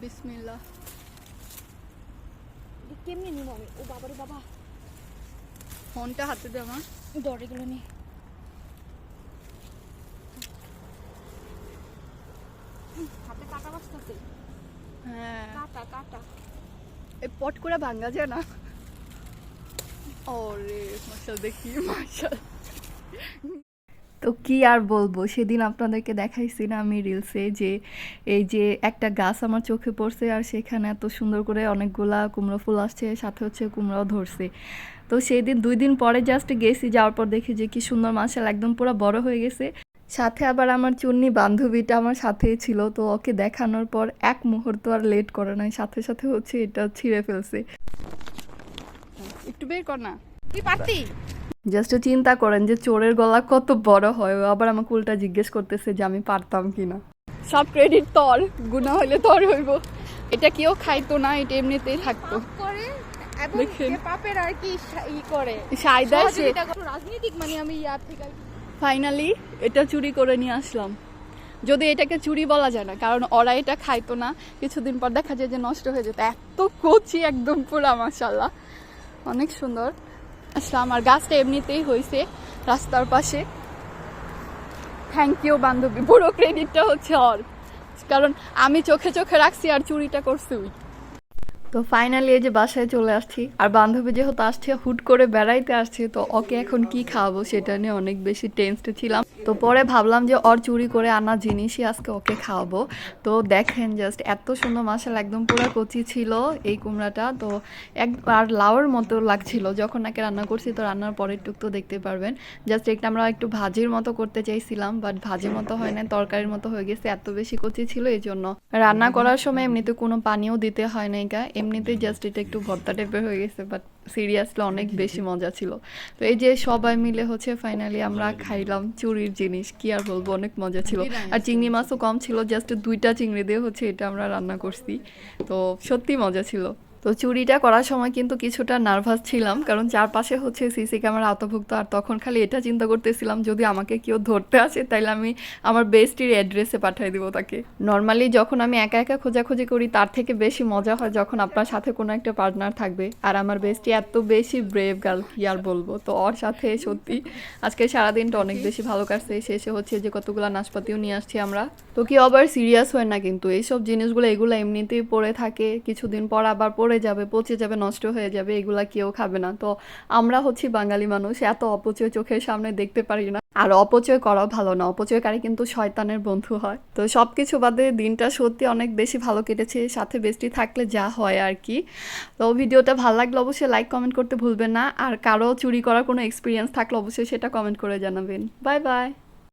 বিসমিল্লাহ। কেমনি নিব আমি? ও বাবারে বাবা। ফোনটা হাতে দে আমার দরে গুলো নি। হাতে কাটা বাজতেছে। হ্যাঁ। কাটা কাটা। এই পট করে ভাঙ্গা যায় না। ওরে মার্শাল দেখি মার্শাল তো কি আর বলব? সেদিন আপনাদেরকে দেখাইছি না আমি রিলসে যে, এই যে একটা গাছ আমার চোখে পড়ছে আর সেখানে এত সুন্দর করে অনেকগুলা কুমড়ো ফুল আসছে, সাথে হচ্ছে কুমড়াও ধরছে। তো সেই দিন দুই দিন পরে জাস্ট গেছি, যাওয়ার পর দেখি যে কি সুন্দর মার্শাল, একদম পুরো বড় হয়ে গেছে। সাথে আবার আমার চুন্নি বান্ধবীটা আমার সাথেই ছিল, তো ওকে দেখানোর পর এক মুহূর্ত আর লেট করে নাই, সাথে সাথে হচ্ছে এটা ছিঁড়ে ফেলছে। একটু বের কর না। তুই পারতি? জাস্ট চিন্তা করেন যে চোরের গলা কত বড় হয়। ও আবার আমাকে উল্টা জিজ্ঞেস করতেছে যে আমি পারতাম কিনা। সব ক্রেডিট তোর। গুণা হইলে তোর হইব। এটা কেউ খাইতো না এটা এমনিতেই থাকতো। রাজনীতিক মানে আমি ইয়ার থেকে ফাইনালি এটা চুরি করে নিয়ে আসলাম। যদি এটাকে চুরি বলা যায় না কারণ ওরা এটা খাইতো না। কিছুদিন পর দেখা যায় যে নষ্ট হয়ে যেত। এত কচি একদম পুরা মাসাল্লাহ অনেক সুন্দর। আসলাম আর গাছটা এমনিতেই হয়েছে রাস্তার পাশে। থ্যাংক ইউ বান্ধবী। পুরো ক্রেডিটটা হচ্ছে অল কারণ আমি চোখে চোখে রাখছি আর চুরিটা করছি। তো ফাইনালি এই যে বাসায় চলে আসছি। আর বান্ধবী যেহেতু আসছে, হুট করে বেড়াইতে আসছে, তো ওকে এখন কি খাওয়াবো সেটা নিয়ে অনেক বেশি টেন্সড ছিলাম। তো পরে ভাবলাম যে ওর চুরি করে আনা জিনিসই আজকে ওকে খাওয়াবো। তো দেখেন জাস্ট এত সুন্দর মাসাল একদম পুরো কচি ছিল এই কুমড়াটা। তো এক আর লাউর মতো লাগছিল, যখন নাকি রান্না করছি তো রান্নার পরের টুক তো দেখতে পারবেন। জাস্ট একটা আমরা একটু ভাজির মতো করতে চাইছিলাম বাট ভাজির মতো হয় না তরকারির মতো হয়ে গেছে, এত বেশি কচি ছিল এই জন্য রান্না করার সময় এমনিতে কোনো পানিও দিতে হয় না এমনিতেই জাস্ট এটা একটু ভর্তা টাইপের হয়ে গেছে বাট সিরিয়াসলি অনেক বেশি মজা ছিল। তো এই যে সবাই মিলে হচ্ছে ফাইনালি আমরা খাইলাম চুরির জিনিস কি আর বলব অনেক মজা ছিল। আর চিংড়ি মাছও কম ছিল জাস্ট দুইটা চিংড়ি দিয়ে হচ্ছে এটা আমরা রান্না করছি। তো সত্যি মজা ছিল। তো চুরিটা করার সময় কিন্তু কিছুটা নার্ভাস ছিলাম, কারণ চারপাশে হচ্ছে সিসি ক্যামেরা আওতাভুক্ত, আর তখন খালি এটা চিন্তা করতেছিলাম, যদি আমাকে কেউ ধরতে আসে তাহলে আমি আমার বেস্টির অ্যাড্রেসে পাঠিয়ে দিব তাকে। নর্মালি যখন আমি একা একা খোঁজাখুঁজি করি, তার থেকে বেশি মজা হয় যখন আপনার সাথে কোনো একটা পার্টনার থাকবে। আর আমার বেস্টি এত বেশি ব্রেভ গার্ল কি আর বলব? তো ওর সাথে সত্যি আজকে সারাদিনটা অনেক বেশি ভালো কাটছে। শেষে হচ্ছে যে কতগুলো নাশপাতিও নিয়ে আসছি আমরা। তো কি আবার সিরিয়াস হয় না কিন্তু? এইসব জিনিসগুলো, এগুলো এমনিতেই পড়ে থাকে। কিছুদিন পর আবার পড়ে যাবে, পচে যাবে, নষ্ট হয়ে যাবে, এগুলা কেউ খাবে না। তো আমরা হচ্ছি বাঙালি মানুষ, এত অপচয় চোখের সামনে দেখতে পারি না। আর অপচয় করাও ভালো না, অপচয়কারী কিন্তু শয়তানের বন্ধু হয়। তো সব কিছু বাদে দিনটা সত্যি অনেক বেশি ভালো কেটেছে, সাথে বেস্টি থাকলে যা হয় আর কি। তো ভিডিওটা ভালো লাগলে অবশ্যই লাইক কমেন্ট করতে ভুলবেন না। আর কারও চুরি করার কোনো এক্সপিরিয়েন্স থাকলে অবশ্যই সেটা কমেন্ট করে জানাবেন। Bye bye